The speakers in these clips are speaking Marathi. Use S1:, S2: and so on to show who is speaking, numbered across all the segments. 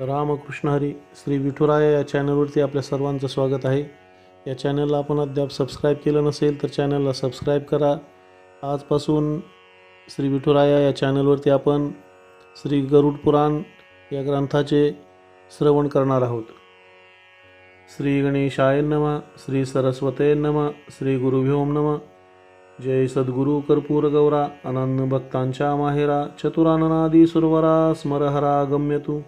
S1: रामकृष्ण हरी श्री विठुराया या चॅनलवरती आपल्या सर्वांचं स्वागत आहे. या चॅनलला आपण अद्याप सबस्क्राईब केलं नसेल तर चॅनलला सबस्क्राईब करा. आजपासून श्री विठुराया या चॅनलवरती आपण श्री गरुड पुराण या ग्रंथाचे श्रवण करणार आहोत. श्री गणेशाय नम श्री सरस्वते नम श्री गुरुभ्योम नम. जय सद्गुरु कर्पूर गौरा अनन्न भक्तांच्या माहेरा चतुराननादी सुरवरा स्मरहरा गम्यतू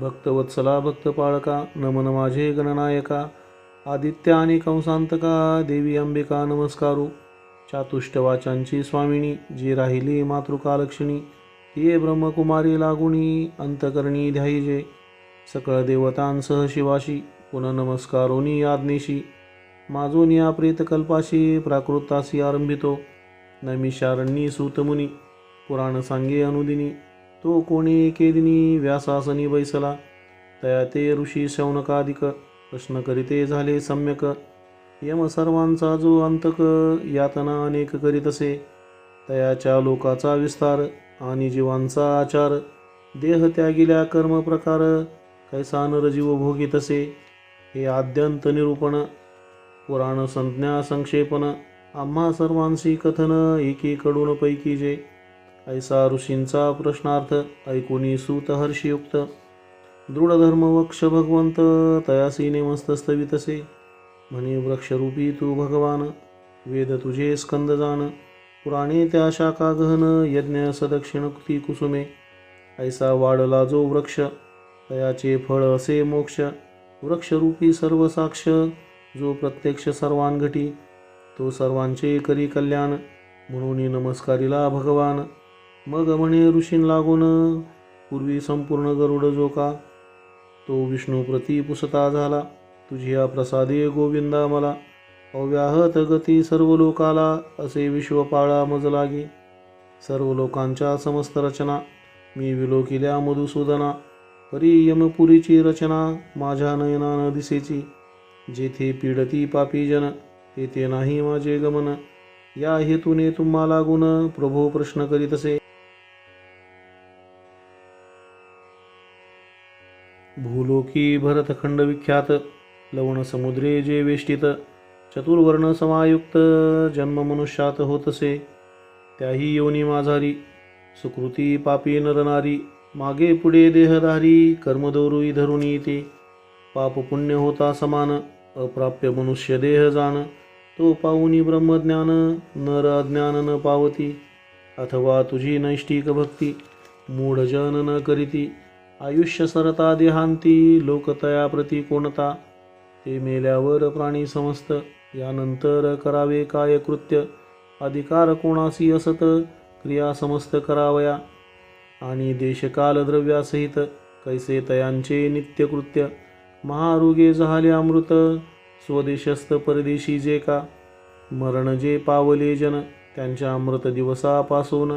S1: भक्तवत्सला भक्तपाळका नमन माझे गणनायका आदित्य आणि कंसांतका देवी अंबिका नमस्कारू. चातुष्टवाचांची स्वामिनी जी राहिली मातृकालक्षिणी ये ब्रह्मकुमारी लागुणी अंतकरणी ध्यायीजे. सकळ देवतांसह शिवाशी पुनः नमस्कारोनी आज्ञेशी माझोनी प्रीत कल्पाशी प्राकृतासी आरंभितो. नैमिषारण्यी सूतमुनी पुराण सांगे अनुदिनी. तो कोणी केदिनी व्यासासनी बैसला तया ते ऋषी शौनकाधिक प्रश्न करीते झाले सम्यक. यम सर्वांचा जो अंतक यातना अनेक करीत असे. तयाच्या लोकाचा विस्तार आणि जीवांचा आचार देह त्यागिल्या कर्म प्रकार कैसा नरजीव भोगीतसे हे आद्यंत निरूपण पुराण संज्ञा संक्षेपण आम्हा सर्वांशी कथन एकीकडून पैकी जे. ऐसा ऋषींचा प्रश्नार्थ ऐकुनी सूत हर्षयुक्त दृढधर्म वक्ष भगवंत तयासीने नेमस्तस्तवितसे म्हणे वृक्षरूपी तू भगवान वेद तुझे स्कंद जाण पुराणे त्या शाखा गहन यज्ञ सदक्षिणकृती कुसुमे. ऐसा वाढला जो वृक्ष तयाचे फळ असे मोक्ष. वृक्षरूपी सर्व साक्ष जो प्रत्यक्ष सर्वांघटी. तो सर्वांचे करी कल्याण म्हणून नमस्कारिला भगवान. मग म्हणे ऋषीं लागून पूर्वी संपूर्ण गरुड जो का तो विष्णू प्रती पुसता झाला. तुझी या प्रसादे गोविंदा मला. अव्याहत गती सर्व लोकाला असे विश्वपाळा मज लागे. सर्व लोकांच्या समस्त रचना मी विलोकिल्या मधुसूदना. परी यमपुरीची रचना माझ्या नयनान दिसेची. जेथे पीडती पापी जन तेथे नाही माझे गमन. या हेतूने तुम्हाला गुण प्रभो प्रश्न करीतसे भूलोकी भरतखंड विख्यात लवण समुद्रे जे वेष्टित चतुर्वर्ण समायुक्त जन्म मनुष्यात होतसे. त्याही योनी माझारी सुकृती पापी नरनारी मागे पुढे देहधारी कर्मदौरुई धरुणी ते. पाप पुण्य होता समान अप्राप्य मनुष्य देह जाण. तो पाहुनी ब्रह्मज्ञान नर अज्ञान न पावती. अथवा तुझी नैष्टिक भक्ती मूढ जन न करीती. आयुष्य सरता देहांती लोकतया प्रती कोणता? ते मेल्यावर प्राणी समस्त यानंतर करावे काय कृत्य? अधिकार कोणासी असत? क्रिया समस्त करावया. आणि देशकाल द्रव्यासहित कैसे तयांचे नित्यकृत्य महारोगे झाले अमृत स्वदेशस्थ परदेशी जे का? मरण जे पावले जन त्यांच्या अमृत दिवसापासून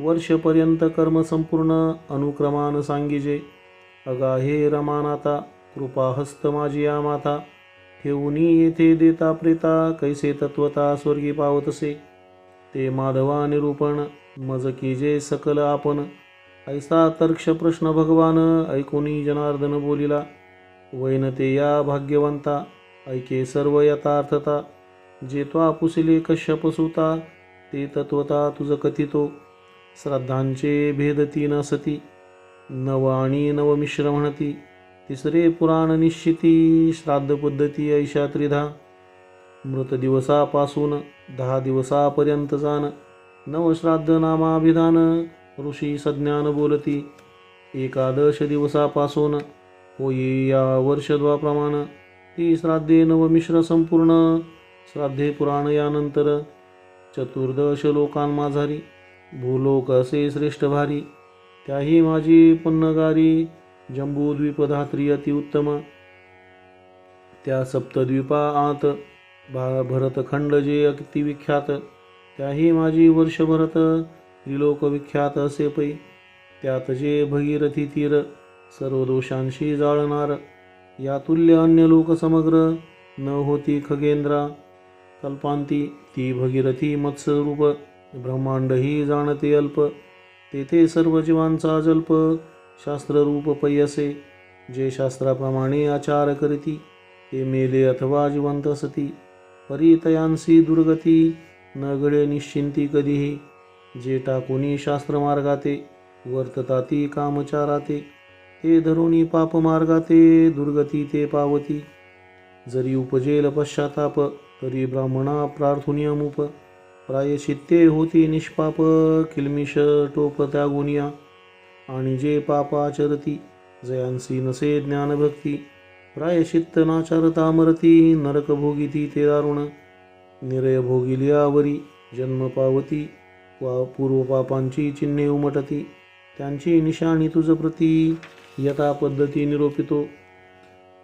S1: वर्षपर्यंत कर्म संपूर्ण अनुक्रमान सांगिजे. अगा हे रमानाता कृपाहस्त माझी या माता. ठेवूनी येथे देता प्रेता कैसे तत्वता स्वर्गी पावतसे. ते माधवा निरूपण मज जे सकल आपण. ऐसा तर्क्ष प्रश्न भगवान ऐकुनी जनार्दन बोलिला. वैनते या भाग्यवंता ऐके सर्व यथार्थता. जे त्वा पुसिले कश्यपसुता ते तत्वता तुझ कथितो. श्रद्धांचे भेद तीन सती नव आणि नवमिश्र म्हणती. तिसरे पुराण निश्चिती श्राद्ध पद्धती ऐशा त्रिधा. मृत दिवसापासून दहा दिवसापर्यंत जाण. नवश्राद्ध नामाभिधान ऋषी सज्ञान बोलती. एकादश दिवसापासून होये या वर्षद्वाप्रमाण. ती श्राद्धे नवमिश्र संपूर्ण. श्राद्धे पुराण यानंतर चतुर्दश लोकांमाझारी. भूलोक असे श्रेष्ठ भारी त्याही माझी पुन्नगारी जंबूद्वीपधात्री अतिउत्तम त्या सप्तद्वीपा आत भा भरतखंड जे अतिविख्यात त्याही माझी वर्षभरत त्रिलोक विख्यात असे पै. त्यात जे भगीरथी तीर सर्व दोषांशी जाळणार या तुल्य अन्य लोक समग्र न होती खगेंद्रा. कल्पांती ती भगीरथी मत्स्यरूप. ब्रह्मांडही जाणते अल्प. तेथे सर्व जीवांचा जल्प. शास्त्ररूप पै असे जे शास्त्राप्रमाणे आचार करीती ते मेले अथवा जिवंत असती परितयांसी दुर्गती न घडे निश्चिंती कधीही. जे टाकुनी शास्त्रमार्गाते वर्तताती कामचाराते. ते धरुणी पापमार्गाते दुर्गती ते पावती. जरी उपजेल पश्चाताप तरी ब्राह्मणा प्रार्थुनियमुप. प्रायशित्ते होती निष्पाप किलमिष टोप त्या गुनिया. आणि जे पापाचरती जयांसी नसे ज्ञानभक्ती. प्रायशित्त नाचारता मरती नरक भोगिती ते दारुण. निरय भोगिल्यावरी जन्म पावती. वा पूर्वपापांची चिन्हे उमटती. त्यांची निशाणी तुझ प्रती यथा पद्धती निरोपितो.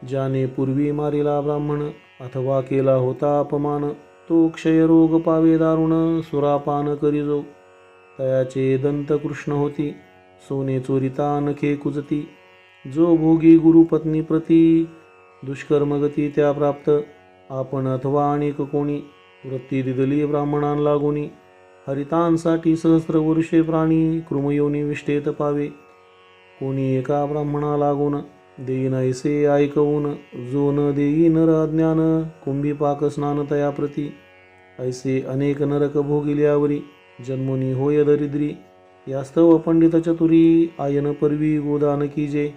S1: ज्याने पूर्वी मारिला ब्राह्मण अथवा केला होता अपमान. तो क्षयरोग पावे दारुण सुरापान करीजो तयाचे दंत कृष्ण होती सोने चोरिता नखे कुजती. जो भोगी गुरुपत्नी प्रती दुष्कर्मगती त्या प्राप्त. आपण अथवा अनेक कोणी वृत्ती दिदली ब्राह्मणां गुणी हरितांसाठी सहस्र वर्षे प्राणी कृमयोनी विष्ठेत पावे. कोणी एका ब्राह्मणा लागून देईन ऐसे ऐकवून जो न देई नर अज्ञान कुंभी पाक स्नान तया प्रती। ऐसे अनेक नरक भोगिल्यावरी जन्मोनी होय दरिद्री। यास्तव पंडित चतुरी आयन परवी गोदान कीजे।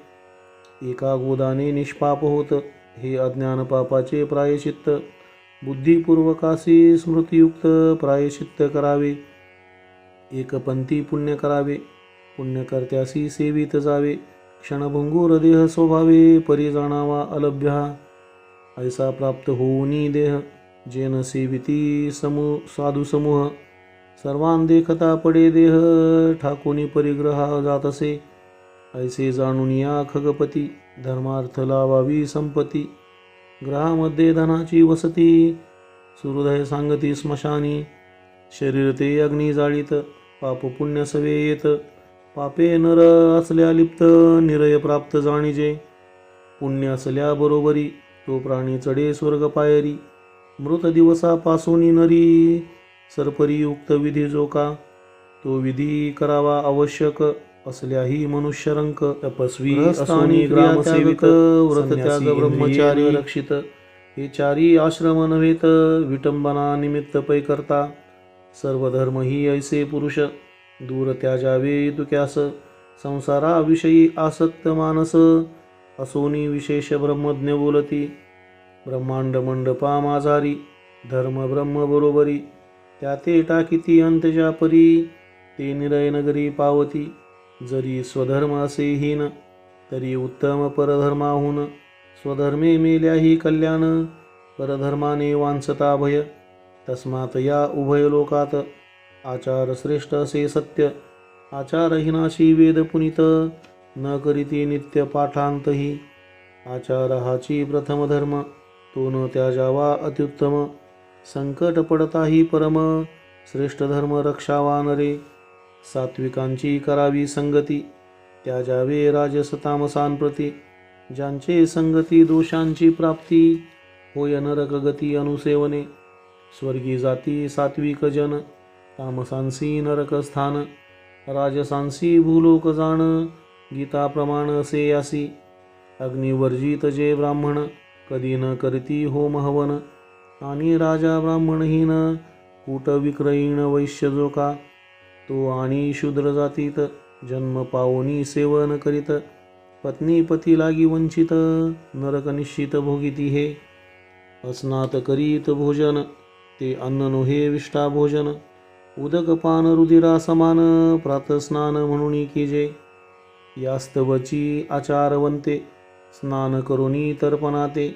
S1: एका गोदाने निष्पाप होत हे अज्ञान पापाचे प्रायश्चित्त। बुद्धिपूर्वकासी स्मृतियुक्त प्रायश्चित्त करावे। एकपंथी पुण्य करावे पुण्यकर्त्यासी सेवित जावे। क्षणभंगूर देह स्वभावे परी जाणावा अलभ्य। ऐसा प्राप्त होऊनी देह जेन सेविती समू साधू समूह सर्वान देखता पडे देह ठाकुनी परिग्रहा जातसे। ऐसे जाणून या खगपती धर्मार्थ लावावी संपती। ग्रहामध्ये धनाची वसती सुहृदय सांगती स्मशानी। शरीर ते अग्नी जाळीत पाप पुण्य सवे येत पापे नर असल्या लिप्त निरय प्राप्त जाणीजे. पुण्य असल्या बरोबरी तो प्राणी चढे स्वर्ग पायरी. मृत दिवसापासून नरी सरपरी उक्त विधी जो का? तो विधी करावा आवश्यक असल्याही मनुष्यरंक. तपस्वी असोनी ग्रामसेविक व्रतत्याग ब्रह्मचारी रक्षित. हे चारी आश्रम नव्हेत विटंबना निमित्त पै करता. सर्व धर्म ही ऐसे पुरुष दूर त्याजावे दुक्यास संसाराविषयी आसक्त मानस असोनी विशेष ब्रह्मज्ञ बोलती। ब्रह्मांड मंडपा माझारी धर्म ब्रह्म बरोबरी। त्या ते टाकिती अंतजा परी ते निरय नगरी पावती। जरी स्वधर्म असे हीन तरी उत्तम परधर्माहून। स्वधर्मे मेल्याही कल्याण परधर्माने वांसता भय। तस्मात या उभय लोकात आचार श्रेष्ठ असे सत्य। आचारहीनाशी वेद पुनित न करीती नित्य पाठांतही आचार हाची प्रथम धर्म तो न त्याजावा अत्युत्तम। संकट पडताही परम। श्रेष्ठ धर्म रक्षावा नरे। सात्विकांची करावी संगती। त्याजावे राजसतामसांप्रती ज्यांचे संगती दोषांची प्राप्ती। होय नरक गती अनुसेवने। स्वर्गी जाती सात्विक जन तामसांसी नरकस्थान राजसांसी भूलोक जाण गीता प्रमाण असे यासी अग्निवर्जित जे ब्राह्मण कधी न करती होम हवन आणि राजा ब्राह्मणहीन कूटविक्रयीण वैश्य जो का तो आणि शूद्र जातीत जन्म पावनी सेवन करीत पत्नी पती लागी वंचित नरक निश्चित भोगिती हे अस्नात करीत भोजन ते अन्न नोहे विष्टा भोजन उदक पान रुधिरा समान प्रातस्नान म्हणून कीजे यास्तवची आचारवंते स्नान करुणी तर्पणाते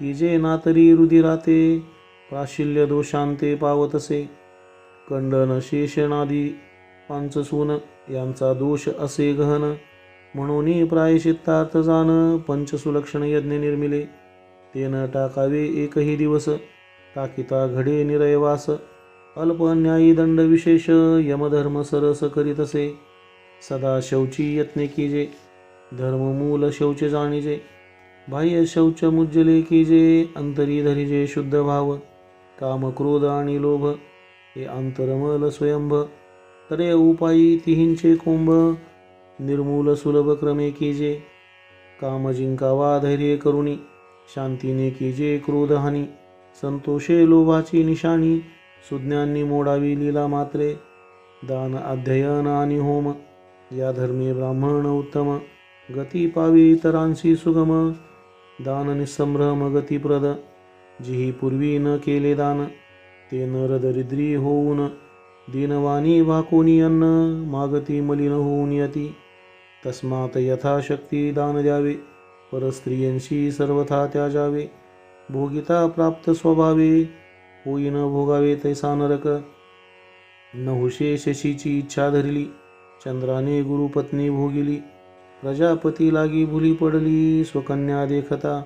S1: कीजे नातरी रुधिराते प्राशिल्य दोषांते पावतसे। कंडन शेषणादी पांचसून यांचा दोष असे गहन। म्हणून प्रायशित्तार्थ जाण पंचसुलक्षण यज्ञ निर्मिले। ते न टाकावे एकही दिवस टाकिता घडे निरयवास। अल्पन्यायी दंड विशेष यमधर्म सरस करीत असे सदा शौची यत्ने कीजे धर्ममूल शौच जाणीजे. बाह्य शौच मुज्जले कीजे अंतरी धरिजे शुद्ध भाव. काम क्रोध आणि लोभ हे अंतरमल स्वयंभ. तरे उपायी तिहींचे कुंभ निर्मूल सुलभ क्रमे कीजे. काम जिंकावा धैर्य करुणी शांतीने कीजे क्रोधहानी संतोषे लोभाची निशाणी सुज्ञांनी मोडावी लीला मात्रे दान अध्ययन आणि होम. या धर्मी ब्राह्मण उत्तम गती पावी इतरांशी सुगम. दान निसंभ्रम गतिप्रद जिही पूर्वी न केले दान ते नरदरिद्री होऊन. दीनवाणी वाकोनी अन्न मागती मलिन होऊन यती. तस्मात यथाशक्ती दान द्यावे परस्त्रियांशी सर्वथा त्याजावे. भोगिता प्राप्त स्वभावे होईन भोगावे तैसा नरक. नहुषे शशीची इच्छा धरली. चंद्राने गुरुपत्नी भोगिली. प्रजापती लागी भुली पडली. स्वकन्या देखता.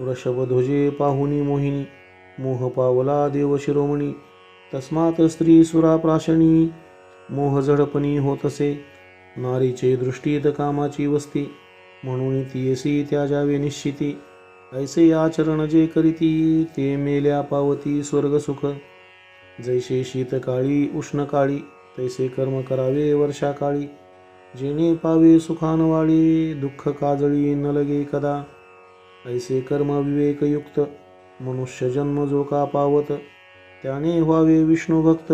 S1: वृषभध्वजे पाहुनी मोहिनी. मोह पावला देव शिरोमणी. तस्मात स्त्री सुराप्राशणी मोह होत होतसे. नारीचे दृष्टीत कामाची वस्ती. म्हणून ती त्याजावे निश्चिती. ऐसे आचरण जे करीती ते मेल्या पावती स्वर्गसुख जैसे शीतकाळी उष्णकाळी तैसे कर्म करावे वर्षाकाळी. जेणे पावे सुखानवाळी दुःख काजळी न लगे कदा. ऐसे कर्म विवेकयुक्त मनुष्य जन्म जो का पावत. त्याने व्हावे विष्णू भक्त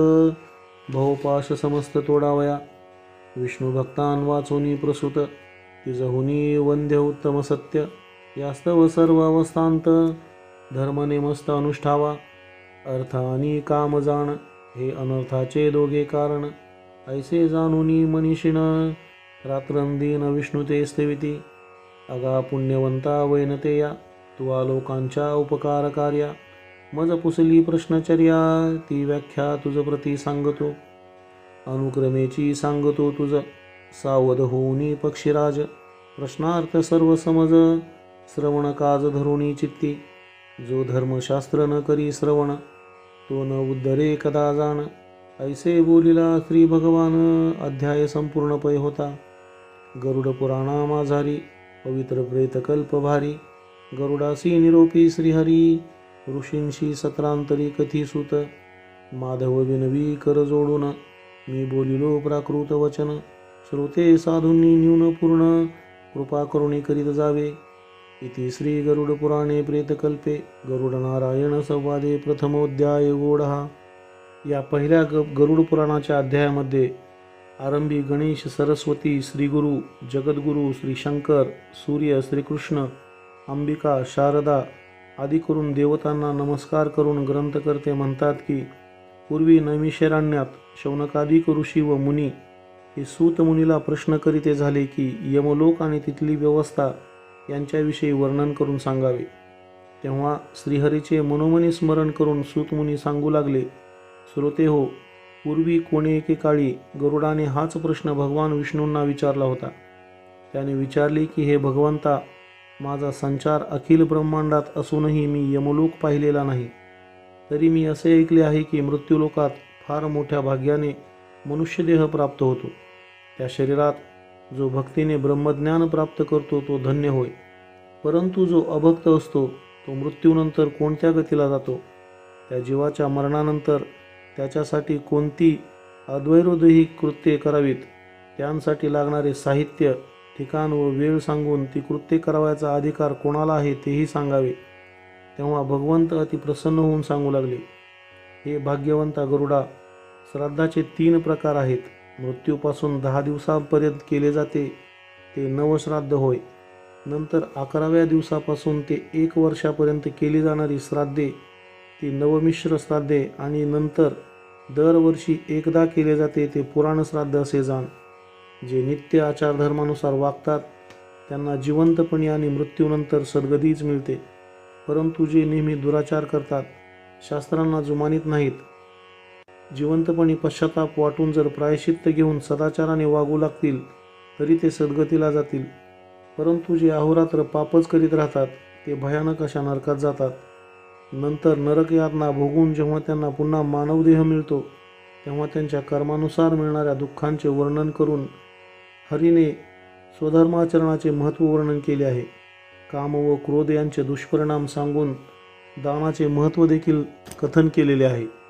S1: भवपाश समस्त तोडावया. विष्णू भक्तान वाचोनी प्रसूत तिजहुनी वंद्य उत्तम सत्य. यास्तव सर्व अवस्थांत धर्मने मस्त अनुष्ठावा। अर्थ आणि काम जाण हे अनर्थाचे दोघे कारण। ऐसे जाणुनी मनीषिण रात्रंदीन विष्णू ते स्थिविती अगा पुण्यवंता वैनतेया तुवा लोकांच्या उपकार कार्या मज पुसली प्रश्नचर्या ती व्याख्या तुझ प्रती सांगतो। अनुक्रमेची सांगतो तुझ। सावध होऊनी पक्षीराज। प्रश्नार्थ सर्व समज श्रवण काज धरुणी चित्ती. जो धर्मशास्त्र न करी श्रवण तो न उद्धरे कदा जाण. ऐसे बोलिला श्री भगवान अध्याय संपूर्ण पै होता. गरुड पुराणा माझारी पवित्र प्रेतकल्प भारी. गरुडासी निरोपी श्रीहरी ऋषींशी सत्रांतरी कथी सुत. माधव विनवी कर जोडून मी बोलिलो प्राकृत वचन. श्रोते साधूंनी न्यून पूर्ण कृपा करुणी करीत जावे. इति श्री गरुड पुराणे प्रेतकल्पे गरुड नारायण संवादे प्रथमोध्याय गोडहा या पहिल्या ग गरुडपुराणाच्या अध्यायामध्ये आरंभी गणेश सरस्वती श्रीगुरु जगद्गुरु श्रीशंकर सूर्य श्रीकृष्ण अंबिका शारदा आदी करून देवतांना नमस्कार करून ग्रंथकर्ते म्हणतात की पूर्वी नैमिषारण्यात शौनकादिक ऋषी व मुनी हे सूत मुनीला प्रश्न करीते झाले की यमलोक आणि तिथली व्यवस्था यांच्याविषयी वर्णन करून सांगावे. तेव्हा श्रीहरीचे मनोमनी स्मरण करून सुतमुनी सांगू लागले श्रोते हो पूर्वी कोणी एकेकाळी गरुडाने हाच प्रश्न भगवान विष्णूंना विचारला होता. त्याने विचारले की हे भगवंता माझा संचार अखिल ब्रह्मांडात असूनही मी यमलोक पाहिलेला नाही. तरी मी असे ऐकले आहे की मृत्यूलोकात फार मोठ्या भाग्याने मनुष्यदेह प्राप्त होतो. त्या शरीरात जो भक्तीने ब्रह्मज्ञान प्राप्त करतो तो धन्य होय. परंतु जो अभक्त असतो तो मृत्यूनंतर कोणत्या गतीला जातो? त्या जीवाच्या मरणानंतर त्याच्यासाठी कोणती अद्वैरोधही कृत्ये करावीत? त्यांसाठी लागणारे साहित्य ठिकाण व वेळ सांगून ती कृत्ये करावयाचा अधिकार कोणाला आहे तेही सांगावे. तेव्हा भगवंत अति प्रसन्न होऊन सांगू लागले हे भाग्यवंता गरुडा श्राद्धाचे तीन प्रकार आहेत. मृत्यूपासून दहा दिवसांपर्यंत केले जाते. ते नवश्राद्ध होय. नंतर अकराव्या दिवसापासून ते एक वर्षापर्यंत केली जाणारी श्राद्धे ती नवमिश्र श्राद्धे आणि नंतर दरवर्षी एकदा केले जाते ते पुराण श्राद्ध असे जाण जे नित्य आचारधर्मानुसार वागतात. त्यांना जिवंतपणी आणि मृत्यूनंतर सद्गतीच मिळते. परंतु जे नेहमी दुराचार करतात शास्त्रांना जुमानित नाहीत. जिवंतपणी पश्चाताप वाटून जर प्रायश्चित्त घेऊन सदाचाराने वागू लागतील तरी ते सद्गतीला जातील. परंतु जे अहोरात्र पापच करीत राहतात ते भयानक अशा नरकात जातात. नंतर नरक यातना भोगून जेव्हा त्यांना पुन्हा मानवदेह मिळतो तेव्हा त्यांच्या कर्मानुसार मिळणाऱ्या दुःखांचे वर्णन करून हरीने स्वधर्माचरणाचे महत्त्व वर्णन केले आहे. काम व क्रोध यांचे दुष्परिणाम सांगून दानाचे महत्त्व देखील कथन केलेले आहे.